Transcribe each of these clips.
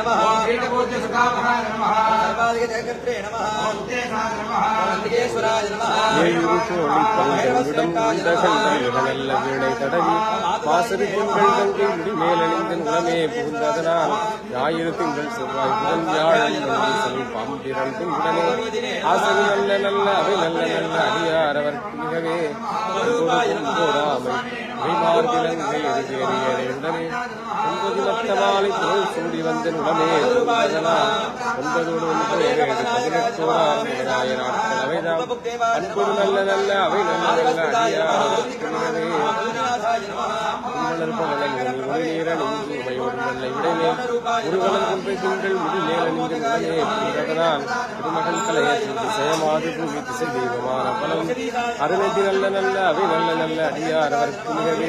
நமः ஏழுக்கு ஒளிப்பந்தவிடம் இந்த கண்டல்களல்ல வீணை தடவி வாசறு திங்கள் கங்கை முடி மேலணிந்த நிலமே புகுந்ததனால் ஞாயிறு திங்கள் செவ்வாய் புதன் வியாழன் வெள்ளி சனி பாம்பிரண்டும் உடனே ஆசரி நல்ல நல்ல அவை நல்ல நல்ல அடியார் அவர் மிகவே கொடுக்கும் போடாமை கைமார்பிலங்கை எரிகேறியரை உடனே ஒன்பது மத்த சூடி வந்த உடனே ஒன்பதோடு ஒன்று ஏழு பதினெட்டோடாம் ஏழாய நாட்கள் அவைதான் அன்பொரு நல்ல நல்ல அவை நல்ல நல்ல அடியார் அவர்க்கு ஒரு நல்ல முடி அருணதி நல்ல நல்ல அவை நல்ல நல்ல அடியார் அவர்க்கு மிகவே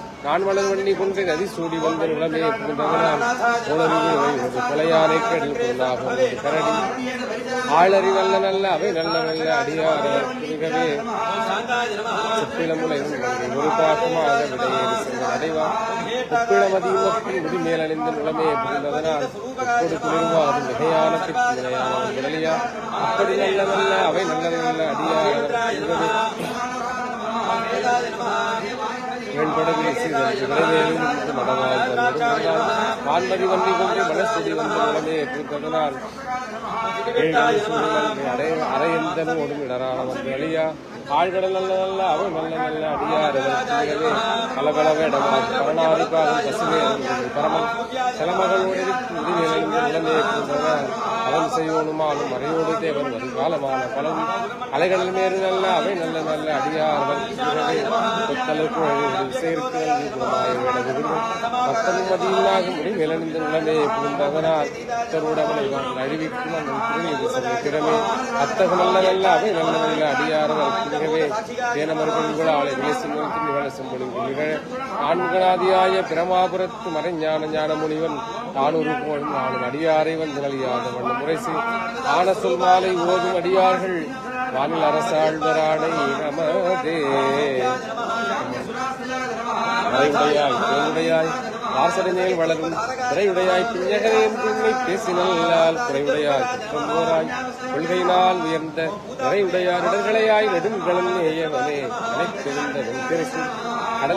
தாண்டி வரிகோமனுக்கும் நான் வளர் வண்டி கொண்டு நதி சூடி வந்த நிலமே புகுந்தவனால் உணர்வு கடல் பொருளாக கரடி. ஆளறி நல்ல நல்ல அவை நல்ல நல்ல அடியாரே. மிகவே ஒரு பாகமாக விடையேறி சென்ற முடி மேலணிந்த நிலமே புரிந்ததனால் உப்பொடு குளிர்வாது மிகையான நிலையான அப்படி நல்ல நல்ல அவை நல்ல நல்ல அடியாரே. மிகவே வேண்படவில்லை செய்தற்கு விரைவேலும் நடவாழ்ந்தால் வான்மதி வண்டி கொண்டு மனசுடி வந்த நிலமே பூத்ததனால் அரையந்தனும் ஒடும் இடரான வந்து அழியா ஆழ்கடல் நல்ல நல்ல நல்ல நல்ல பசுமை பரமன் நிலமே பூத்ததனால் அவன் செய்யோனுமாலும் மறையோடு தேவன் வருகாலமான பலன். அலைகடல் மேறு நல்ல அவை நல்ல நல்ல அடியார் கொத்தலுக்கு சேர்க்கு குணமாய விடவிருந்தும் பக்தனும் மதியில்லாக முடி விளநிந்த நிலமே புகுந்தவனால் தருடமனை அழிவிக்கும் அந்த திருநீதி சமைக்கிறமே அத்தகு நல்ல நல்ல அவை நல்ல நல்ல அடியார் மிகவே தேனமர்கள் ஆலை விளைசிங்களுக்கு நிகழ செம்பொழுங்கு நிகழ. ஆண்களாதியாய பிரமாபுரத்து மறைஞான ஞான முனிவன் தானூறு போலும் நானும் அடியாரை வந்து வண்ண முறைசி ஆன சொல் மாலை ஓதும் அடியார்கள். வானில் அரசாழ்வராடை நமதே. மறைவுடையாய் தேவுடையாய் வாசலை மேல் வளரும் திரையுடையாய் பிஞ்சகரே பிள்ளை பேசினால் குறைவுடையாய். குற்றம்போராய் கொள்கையினால் உயர்ந்த நிறையுடையார் இடர்களையாய் நெடுங்கலன் ஏயவனே அனைத்திருந்த வெண்கரிசி கடல்